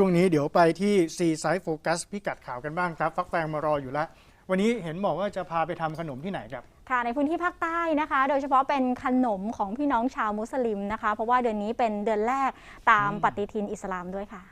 ช่วงนี้เดี๋ยวไปที่ซีไซด์โฟกัสพิกัดข่าวกันบ้างครับ ฟักแฟงมารออยู่แล้ว วันนี้เห็นบอกว่าจะพาไปทำขนมที่ไหนครับ ค่ะในพื้นที่ภาคใต้นะคะ โดยเฉพาะเป็นขนมของพี่น้องชาวมุสลิมนะคะ เพราะว่าเดือนนี้เป็นเดือนแรกตามปฏิทินอิสลามด้วยค่ะ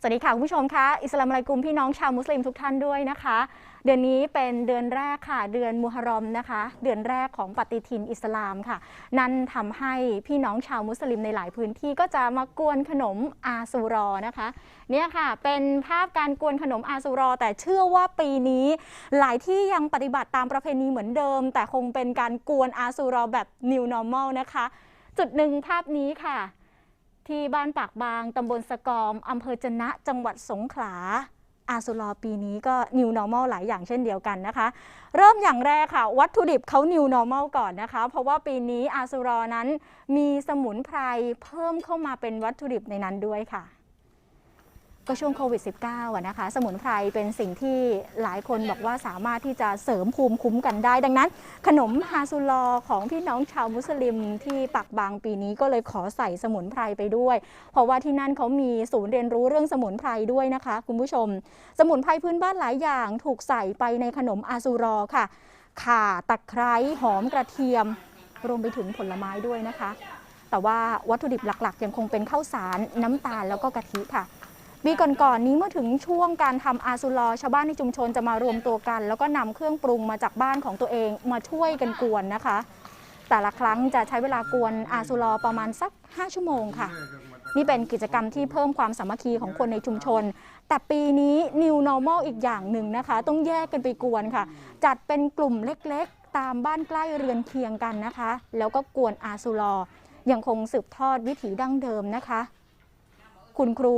สวัสดีค่ะคุณผู้ชมคะอิสลามอะลัยกุมพี่น้องชาวมุสลิมทุกท่านด้วยนะคะ เดือนนี้เป็นเดือนแรกค่ะ เดือนมุฮัรรอมนะคะ เดือนแรกของปฏิทินอิสลามค่ะ นั่นทำให้พี่น้องชาวมุสลิมในหลายพื้นที่ก็จะมากวนขนมอาซูรอนะคะ เนี่ยค่ะ เป็นภาพการกวนขนมอาซูรอ แต่เชื่อว่าปีนี้หลายที่ยังปฏิบัติตามประเพณีเหมือนเดิม แต่คงเป็นการกวนอาซูรอแบบ new normal นะคะ จุดหนึ่งภาพนี้ค่ะ ที่บ้านปากบางตำบลสะกอมอำเภอจนะจังหวัดสงขลา อาสุลอปีนี้ก็ new normal หลายอย่างเช่นเดียวกันนะคะ เริ่มอย่างแรกค่ะ วัตถุดิบเขา new normal ก่อนนะคะ เพราะว่าปีนี้อาสุรอนั้นมีสมุนไพรเพิ่มเข้ามาเป็นวัตถุดิบในนั้นด้วยค่ะ ก็ช่วงโควิด -19 อะนะคะ สมุนไพรเป็นสิ่งที่หลายคนบอกว่าสามารถที่จะเสริมภูมิคุ้มกันได้ ดังนั้น ขนมฮาซุลอของพี่น้องชาวมุสลิมที่ปักบางปีนี้ก็เลยขอใส่สมุนไพรไปด้วย เพราะว่าที่นั่นเขามีศูนย์เรียนรู้เรื่องสมุนไพรด้วยนะคะ คุณผู้ชม สมุนไพรพื้นบ้านหลายอย่างถูกใส่ไปในขนมอาซูรอค่ะข่าตะไคร้หอมกระเทียม รวมไปถึงผลไม้ด้วยนะคะ แต่ว่าวัตถุดิบหลักๆ ยังคงเป็นข้าวสารน้ำตาลแล้วก็กะทิค่ะ ปีก่อนๆนี้เมื่อถึงช่วงการทำอาซุลอชาวบ้านในชุมชนจะมารวมตัวกัน แล้วก็นำเครื่องปรุงมาจากบ้านของตัวเองมาช่วยกันกวนนะคะ แต่ละครั้งจะใช้เวลากวนอาซุลอประมาณสัก 5 ชั่วโมงค่ะ นี่เป็นกิจกรรมที่เพิ่มความสามัคคีของคนในชุมชน แต่ปีนี้ New Normal อีกอย่างหนึ่งนะคะ ต้องแยกกันไปกวนค่ะ จัดเป็นกลุ่มเล็กๆ ตามบ้านใกล้เรือนเคียงกันนะคะ แล้วก็กวนอาซุลอยังคงสืบทอดวิถีดั้งเดิมนะคะ คุณครู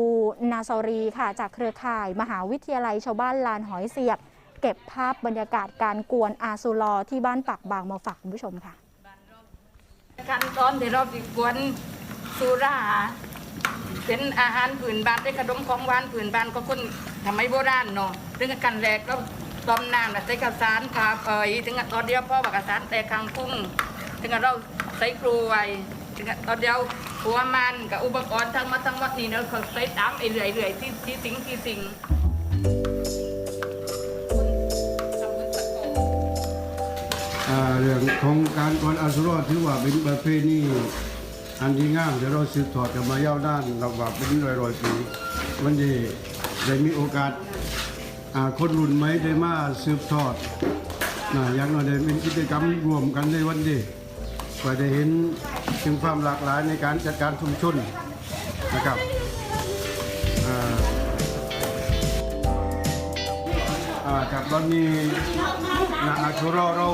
นาซอรีค่ะ จากเครือข่าย มหาวิทยาลัยชาวบ้านลานหอยเสียบ เก็บภาพบรรยากาศการกวนอาซูลอที่บ้านปากบางมาฝากคุณผู้ชมค่ะขั้นตอนที่เราติกวนสุราเป็นอาหารผืนบ้านเป็นขนมของหวานผืนบ้านก็คนทำไมโบราณเนาะถึงกันแรกก็ต้มน้ำใส่ข้าวสารพาเปยถึงตอนเดียวพ่อบักข้าวสารแต่คางกุ้งถึงเราใส่กรูไว้ถึงตอนเดียว หัวมันกับอุปกรณ์ทั้งหมาทั้งหมดนี่เราเขาใส่ตามไอ้เรื่อยๆที่ที่สิงที่สิงอ่าเรื่องของการกวนอาสุรอถือว่าเป็นประเพณีอันดีงามเดี๋ยวเราสืบทอดกันมายาวนานเราว่าเป็นร้อยร้อยๆปีวันนี้ได้มีโอกาสอ่าคนรุ่นใหม่ได้มาสืบทอดนะอย่างน้อยได้เป็นกิจกรรมรวมกันในวันนี้ ก็ได้เห็นถึงความหลากหลายในการจัดการชุมชนนะครับอ่าอ่าครับตอนนี้นะอาชุรอเรา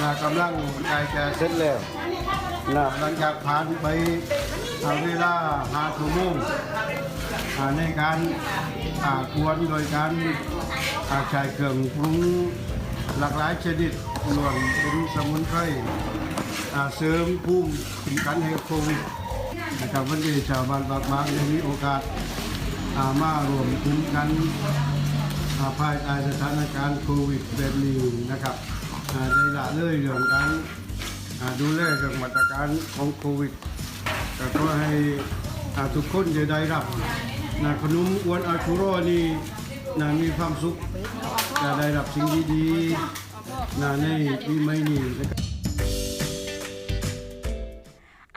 นะกำลังใกล้จะเสร็จแล้วนะหลังจากผ่านไปอาเวลาหาชั่วโมงอ่าในการอ่ากวนโดยการอาใช้เครื่องปรุงหลากหลายชนิดรวมเป็นสมุนไพร เสริมภูมิคุ้มกันให้โควิดนะครับวันนี้ชาวบ้านปากบางได้มีโอกาสามารวมคุ้มกันภายใต้สถานการณ์โควิดแบบนี้นะครับอ่าได้ละเลยเรื่องการดูแลเรื่องมาตรการของโควิดแต่ก็ให้ทุกคนจะได้รับนะขนมอวนอาชูโรนี่นะมีความสุขจะได้รับสิ่งดีๆนะในปีใหม่นี้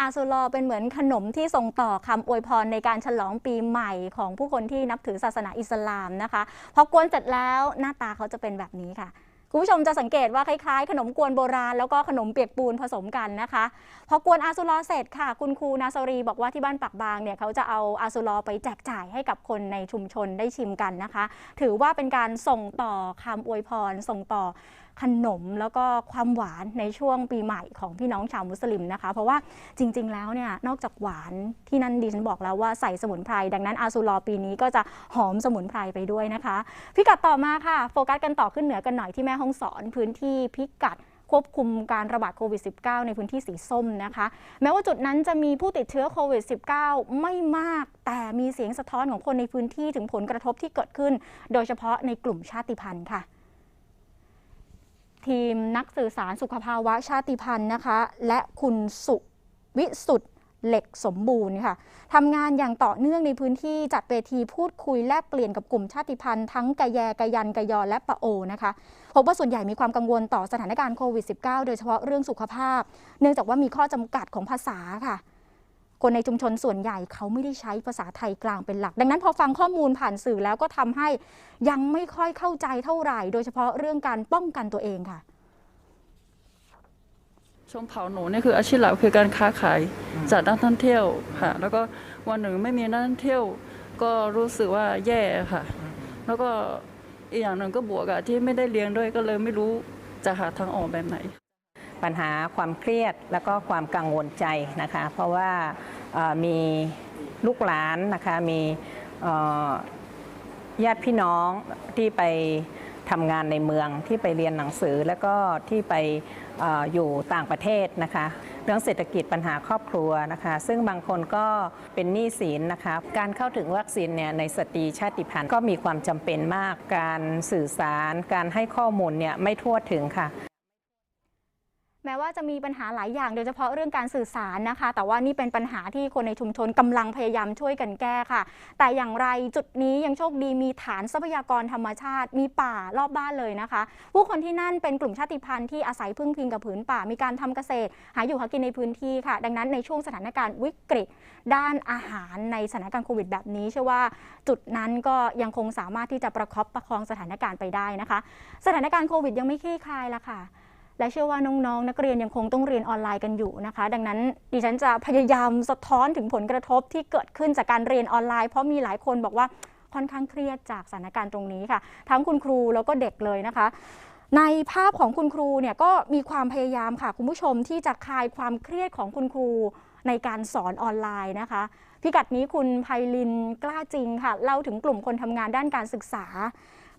อาซูลอเป็นเหมือนขนมที่ส่งต่อคำอวยพรในการฉลองปีใหม่ของผู้คนที่นับถือศาสนาอิสลามนะคะ พอกวนเสร็จแล้วหน้าตาเขาจะเป็นแบบนี้ค่ะคุณผู้ชมจะสังเกตว่าคล้ายๆ ขนมกวนโบราณแล้วก็ขนมเปียกปูนผสมกันนะคะ พอกวนอาซูลอเสร็จค่ะ คุณครูนาซรีบอกว่าที่บ้านปักบางเนี่ยเขาจะเอาอาซูลอไปแจกจ่ายให้กับคนในชุมชนได้ชิมกันนะคะ ถือว่าเป็นการส่งต่อคำอวยพรส่งต่อ ขนมแล้วก็ความหวานในช่วงปีใหม่ของพี่น้องชาวมุสลิมนะคะ เพราะว่าจริง ๆ แล้วเนี่ยนอกจากหวานที่นั่นดิฉันบอกแล้วว่าใส่สมุนไพรดังนั้นอาซูลอปีนี้ก็จะหอมสมุนไพรไปด้วยนะคะพิกัดต่อมาค่ะ โฟกัสกันต่อขึ้นเหนือกันหน่อยที่แม่ห้องสอนพื้นที่พิกัดควบคุมการระบาดโควิด -19 ในพื้นที่สีส้มนะคะ แม้ว่าจุดนั้นจะมีผู้ติดเชื้อโควิด -19 ไม่มาก แต่มีเสียงสะท้อนของคนในพื้นที่ถึงผลกระทบที่เกิดขึ้น โดยเฉพาะในกลุ่มชาติพันธุ์ค่ะ ทีมนักสื่อสารสุขภาวะชาติพันธุ์นะคะ และคุณสุวิสุทธ์เหล็กสมบูรณ์ค่ะทำงานอย่างต่อเนื่องในพื้นที่จัดเวทีพูดคุยแลกเปลี่ยนกับกลุ่มชาติพันธุ์ทั้งกะแยกะยันกะยอและปะโอนะคะพบว่าส่วนใหญ่มีความกังวลต่อสถานการณ์โควิด -19 โดยเฉพาะเรื่องสุขภาพ เนื่องจากว่ามีข้อจำกัดของภาษาค่ะ คนในชุมชนส่วนใหญ่เขาไม่ได้ใช้ภาษาไทยกลางเป็นหลัก ดังนั้นพอฟังข้อมูลผ่านสื่อแล้วก็ทำให้ยังไม่ค่อยเข้าใจเท่าไหร่ โดยเฉพาะเรื่องการป้องกันตัวเองค่ะชมเผาหนูนี่คืออาชีพหลักคือการค้าขายจากนักท่องเที่ยวค่ะ แล้วก็วันหนึ่งไม่มีนักท่องเที่ยว ก็รู้สึกว่าแย่ค่ะ แล้วก็อีกอย่างหนึ่งก็บวกกับที่ไม่ได้เลี้ยงด้วยก็เลยไม่รู้จะหาทางออกแบบไหน ปัญหาความเครียดแล้วก็ความกังวลใจนะคะ เพราะว่ามีลูกหลานนะคะมีญาติพี่น้องที่ไปทำงานในเมืองที่ไปเรียนหนังสือแล้วก็ที่ไปอออยู่ต่างประเทศนะคะ เรื่องเศรษฐกิจปัญหาครอบครัวนะคะ ซึ่งบางคนก็เป็นหนี้สินนะคะการเข้าถึงวัคซีนเนี่ยในสตรีชาติพันธุ์ก็มีความจำเป็นมากการสื่อสาร การให้ข้อมูลเนี่ยไม่ทั่วถึงค่ะ แม้ว่าจะมีปัญหาหลายอย่างโดยเฉพาะเรื่องการสื่อสารนะคะ แต่ว่านี่เป็นปัญหาที่คนในชุมชนกำลังพยายามช่วยกันแก้ค่ะ แต่อย่างไรจุดนี้ยังโชคดีมีฐานทรัพยากรธรรมชาติ มีป่ารอบบ้านเลยนะคะ ผู้คนที่นั่นเป็นกลุ่มชาติพันธุ์ที่อาศัยพึ่งพิงกับผืนป่า มีการทำเกษตร หาอยู่หากินในพื้นที่ค่ะ ดังนั้นในช่วงสถานการณ์วิกฤต ด้านอาหารในสถานการณ์โควิดแบบนี้เชื่อว่าจุดนั้นก็ยังคงสามารถที่จะประคับประคองสถานการณ์ไปได้นะคะ สถานการณ์โควิดยังไม่คลี่คลายละค่ะ และเชื่อว่าน้องๆ นักเรียนยังคงต้องเรียนออนไลน์กันอยู่นะคะ ดังนั้นดิฉันจะพยายามสะท้อนถึงผลกระทบที่เกิดขึ้นจากการเรียนออนไลน์ เพราะมีหลายคนบอกว่าค่อนข้างเครียดจากสถานการณ์ตรงนี้ค่ะ ทั้งคุณครูแล้วก็เด็กเลยนะคะ ในภาพของคุณครูเนี่ยก็มีความพยายามค่ะ คุณผู้ชมที่จะคลายความเครียดของคุณครูในการสอนออนไลน์นะคะ พิกัดนี้คุณไพลินกล้าจริงค่ะเล่าถึงกลุ่มคนทำงานด้านการศึกษา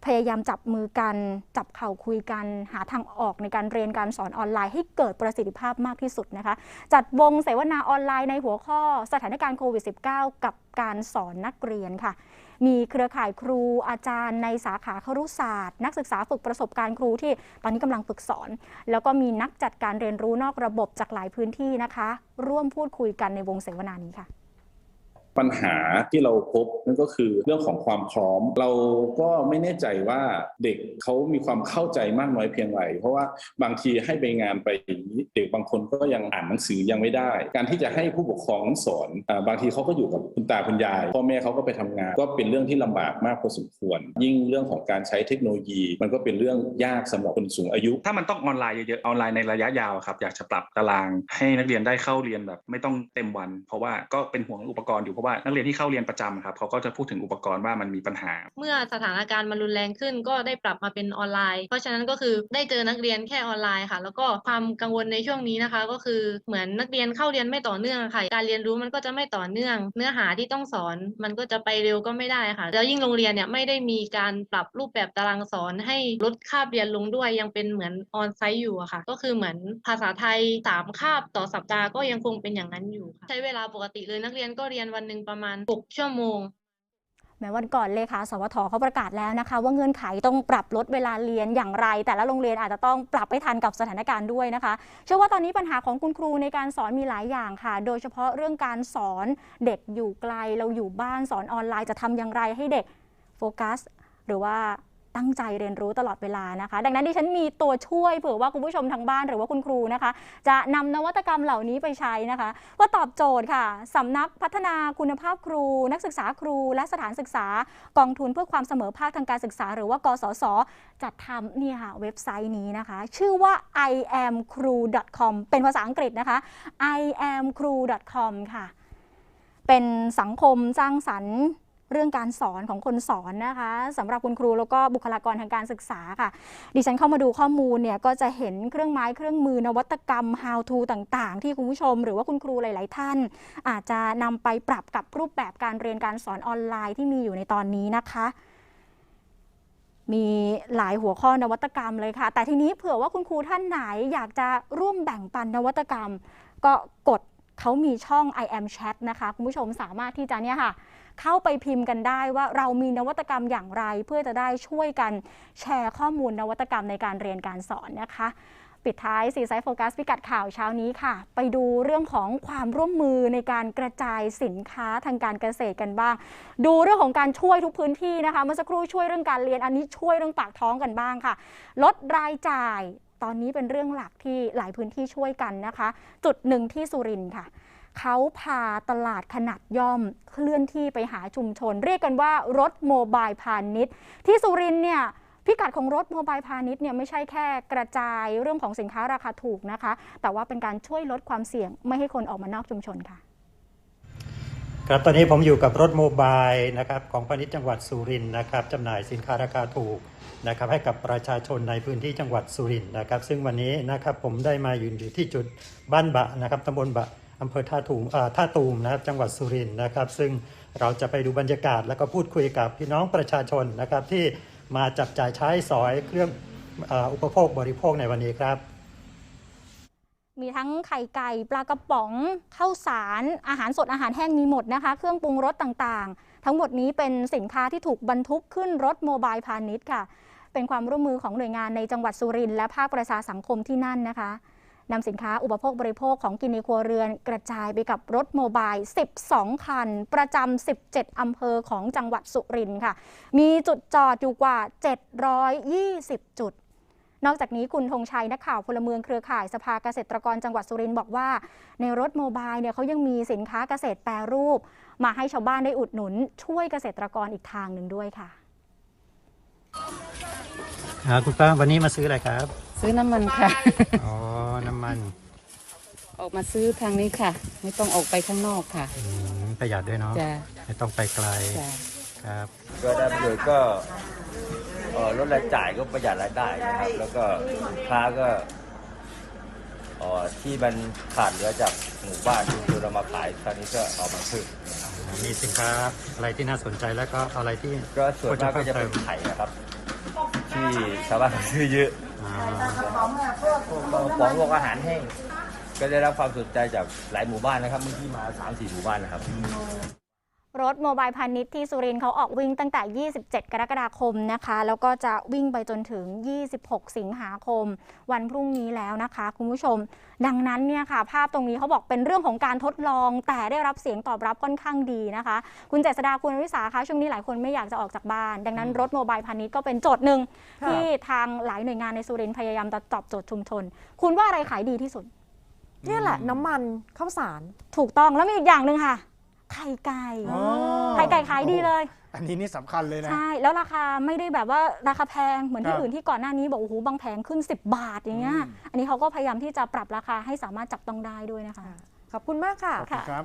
พยายามจับมือกัน จับเข่าคุยกัน หาทางออกในการเรียนการสอนออนไลน์ให้เกิดประสิทธิภาพมากที่สุดนะคะ จัดวงเสวนาออนไลน์ในหัวข้อสถานการณ์โควิด -19 กับการสอนนักเรียนค่ะ มีเครือข่ายครูอาจารย์ในสาขาครุศาสตร์ นักศึกษาฝึกประสบการณ์ครูที่ตอนนี้กำลังฝึกสอน แล้วก็มีนักจัดการเรียนรู้นอกระบบจากหลายพื้นที่นะคะ ร่วมพูดคุยกันในวงเสวนานี้ค่ะ ปัญหาที่เราพบนั่นก็คือเรื่องของความพร้อม เราก็ไม่แน่ใจว่าเด็กเขามีความเข้าใจมากน้อยเพียงไรเพราะว่าบางทีให้ไปงานไปอย่างนี้เด็กบางคนก็ยังอ่านหนังสือยังไม่ได้ การที่จะให้ผู้ปกครองสอนอบางทีเขาก็อยู่กับคุณตาคุณยายพ่อแม่เขาก็ไปทำงาน ก็เป็นเรื่องที่ลำบากมากพอสมควร ยิ่งเรื่องของการใช้เทคโนโลยี มันก็เป็นเรื่องยากสำหรับคนสูงอายุ ถ้ามันต้องออนไลน์เยอะๆออนไลน์ในระยะยาวครับอยากจะปรับตาราง ให้นักเรียนได้เข้าเรียนแบบ ไม่ต้องเต็มวัน เพราะว่าก็เป็นห่วงอุปกรณ์อยู่เพราะว่านักเรียนที่เข้าเรียนประจำครับเขาก็จะพูดถึงอุปกรณ์ว่ามันมีปัญหา เมื่อสถานการณ์มันรุนแรงขึ้นก็ได้ปรับมาเป็นออนไลน์ เพราะฉะนั้นก็คือได้เจอนักเรียนแค่ออนไลน์ค่ะ แล้วก็ความกังวลในช่วงนี้นะคะ ก็คือเหมือนนักเรียนเข้าเรียนไม่ต่อเนื่องค่ะ การเรียนรู้มันก็จะไม่ต่อเนื่อง เนื้อหาที่ต้องสอนมันก็จะไปเร็วก็ไม่ได้ค่ะ แล้วยิ่งโรงเรียนเนี่ยไม่ได้มีการปรับรูปแบบตารางสอนให้ลดคาบเรียนลงด้วยยังเป็นเหมือนออนไซต์อยู่อะค่ะ ก็คือเหมือนภาษาไทยสามคาบต่อสัปดาห์ก็ยังคงเป็นอย่างนั้นอยู่ใช้เวลาปกติเลยนักเรียนก็เรียนวันหนึ่งประมาณ 6 ชั่วโมงแม้วันก่อนเลขาสวทเขาประกาศแล้วนะคะ ว่าเงื่อนไขต้องปรับลดเวลาเรียนอย่างไร แต่ละโรงเรียนอาจจะต้องปรับให้ทันกับสถานการณ์ด้วยนะคะ เชื่อว่าตอนนี้ปัญหาของคุณครูในการสอนมีหลายอย่างค่ะ โดยเฉพาะเรื่องการสอนเด็กอยู่ไกลเราอยู่บ้านสอนออนไลน์จะทำอย่างไรให้เด็กโฟกัส หรือว่า ตั้งใจเรียนรู้ตลอดเวลานะคะ ดังนั้นดิฉันมีตัวช่วยเผื่อว่าคุณผู้ชมทางบ้านหรือว่าคุณครูนะคะ จะนำนวัตกรรมเหล่านี้ไปใช้นะคะว่าตอบโจทย์ค่ะสำนักพัฒนาคุณภาพครู นักศึกษาครู และสถานศึกษากองทุนเพื่อความเสมอภาคทางการศึกษา หรือว่ากสศจัดทำเนี่ยค่ะเว็บไซต์นี้นะคะ ชื่อว่า iamcrew.com เป็นภาษาอังกฤษนะคะ iamcrew.com ค่ะ เป็นสังคมสร้างสรรค์ เรื่องการสอนของคนสอนนะคะสำหรับคุณครูแล้วก็บุคลากรทางการศึกษาค่ะ ดิฉันเข้ามาดูข้อมูลเนี่ยก็จะเห็นเครื่องไม้เครื่องมือนวัตกรรม how to ต่างๆ ที่คุณผู้ชม หรือว่าคุณครูหลาย ๆ ท่าน อาจจะนำไปปรับกับรูปแบบการเรียนการสอนออนไลน์ที่มีอยู่ในตอนนี้นะคะมีหลายหัวข้อนวัตกรรมเลยค่ะ แต่ทีนี้เผื่อว่าคุณครูท่านไหนอยากจะร่วมแบ่งปันนวัตกรรม ก็กด เขามีช่อง I am chat นะคะคุณผู้ชมสามารถที่จะเนี่ยค่ะ เข้าไปพิมพ์กันได้ว่าเรามีนวัตกรรมอย่างไร เพื่อจะได้ช่วยกันแชร์ข้อมูลนวัตกรรมในการเรียนการสอนนะคะ ปิดท้ายสีไซส์โฟกัสพิกัดข่าวเช้านี้ค่ะ ไปดูเรื่องของความร่วมมือในการกระจายสินค้าทางการเกษตรกันบ้าง ดูเรื่องของการช่วยทุกพื้นที่นะคะเมื่อสักครู่ช่วยเรื่องการเรียนอันนี้ช่วยเรื่องปากท้องกันบ้างค่ะ ลดรายจ่าย ตอนนี้เป็นเรื่องหลักที่หลายพื้นที่ช่วยกันนะคะ จุดหนึ่งที่สุรินทร์ค่ะเขาพาตลาดขนาดย่อมเคลื่อนที่ไปหาชุมชน เรียกกันว่ารถโมบายพาณิชย์ ที่สุรินทร์เนี่ยพิกัดของรถโมบายพาณิชย์เนี่ยไม่ใช่แค่กระจายเรื่องของสินค้าราคาถูกนะคะ แต่ว่าเป็นการช่วยลดความเสี่ยงไม่ให้คนออกมานอกชุมชนค่ะ ครับตอนนี้ผมอยู่กับรถโมบายนะครับของพาณิชย์จังหวัดสุรินทร์นะครับจำหน่ายสินค้าราคาถูกนะครับให้กับประชาชนในพื้นที่จังหวัดสุรินทร์นะครับ ซึ่งวันนี้นะครับผมได้มายืนอยู่ที่จุดบ้านบะนะครับตำบลบะอำเภอท่าตูมท่าตูมนะครับจังหวัดสุรินทร์นะครับ ซึ่งเราจะไปดูบรรยากาศ แล้วก็พูดคุยกับพี่น้องประชาชนนะครับที่มาจับจ่ายใช้สอยเครื่องออุปโภคบริโภคในวันนี้ครับ มีทั้งไข่ไก่ปลากระป๋องข้าวสาร อาหารสดอาหารแห้งมีหมดนะคะ เครื่องปรุงรสต่างๆ ทั้งหมดนี้เป็นสินค้าที่ถูกบรรทุกขึ้นรถโมบายพาณิชย์ค่ะ เป็นความร่วมมือของหน่วยงานในจังหวัดสุรินทร์และภาคประชาสังคมที่นั่นนะคะนำสินค้าอุปโภคบริโภคของกินในครัวเรือน กระจายไปกับรถโมบาย 12 คัน ประจำ 17 อำเภอของจังหวัดสุรินทร์ค่ะ มีจุดจอดอยู่กว่า 720 จุด นอกจากนี้คุณธงชัยนักข่าวพลเมืองเครือข่ายสภาเกษตรกรจังหวัดสุรินทร์บอกว่า ในรถโมบายเนี่ยเขายังมีสินค้าเกษตรแปรรูป มาให้ชาวบ้านได้อุดหนุน ช่วยเกษตรกรอีกทางหนึ่งด้วยค่ะอ่าคุณป้าวันนี้มาซื้ออะไรครับ ซื้อน้ำมันค่ะ อ๋อ น้ำมัน ออกมาซื้อทางนี้ค่ะ ไม่ต้องออกไปข้างนอกค่ะอืมประหยัดด้วยเนาะจ้ะไม่ต้องไปไกลจ้ะครับก็ได้ประโยชน์ก็ เอ่อลดรายจ่ายก็ประหยัดรายได้นะครับ แล้วก็สินค้าก็เอ่อที่มันขาดเหลือจากหมู่บ้านที่เรามาขายคราวนี้ก็เอามาซื้อมีสินค้าอะไรที่น่าสนใจแล้วก็อะไรที่ ก็ส่วนมากก็จะเป็นไข่นะครับ ที่ชาวบ้านซื้อเยอะ อ่าของพวกอาหารแห้งก็ได้รับความสนใจจากหลายหมู่บ้านนะครับเมื่อกี้มา3ามสี่หมู่บ้านนะครับ รถโมบายพาณิชย์ที่สุรินทร์เขาออกวิ่งตั้งแต่ 27 กรกฎาคมนะคะ แล้วก็จะวิ่งไปจนถึง 26 สิงหาคม วันพรุ่งนี้แล้วนะคะ คุณผู้ชม ดังนั้นเนี่ยค่ะ ภาพตรงนี้เขาบอกเป็นเรื่องของการทดลอง แต่ได้รับเสียงตอบรับค่อนข้างดีนะคะ คุณเจษดาคุณวิสาคะช่วงนี้หลายคนไม่อยากจะออกจากบ้าน ดังนั้นรถโมบายพาณิชย์ก็เป็นโจทย์หนึ่งค่ะที่ทางหลายหน่วยงานในสุรินทร์พยายามจะตอบโจทย์ชุมชน คุณว่าอะไรขายดีที่สุดเนี่ยแหละน้ำมันข้าวสารถูกต้องแล้วมีอีกอย่างหนึ่งค่ะ ไข่ไก่อ๋อไข่ไก่ขายดีเลย อันนี้นี่สำคัญเลยนะ ใช่ แล้วราคาไม่ได้แบบว่าราคาแพงเหมือนครัที่บอื่นที่ก่อนหน้านี้บอกโอ้โหบางแผงขึ้น 10 บาทอย่างเงี้ยอืม อันนี้เขาก็พยายามที่จะปรับราคาให้สามารถจับต้องได้ด้วยนะคะ ขอบคุณมากค่ะ ขอบคุณครับ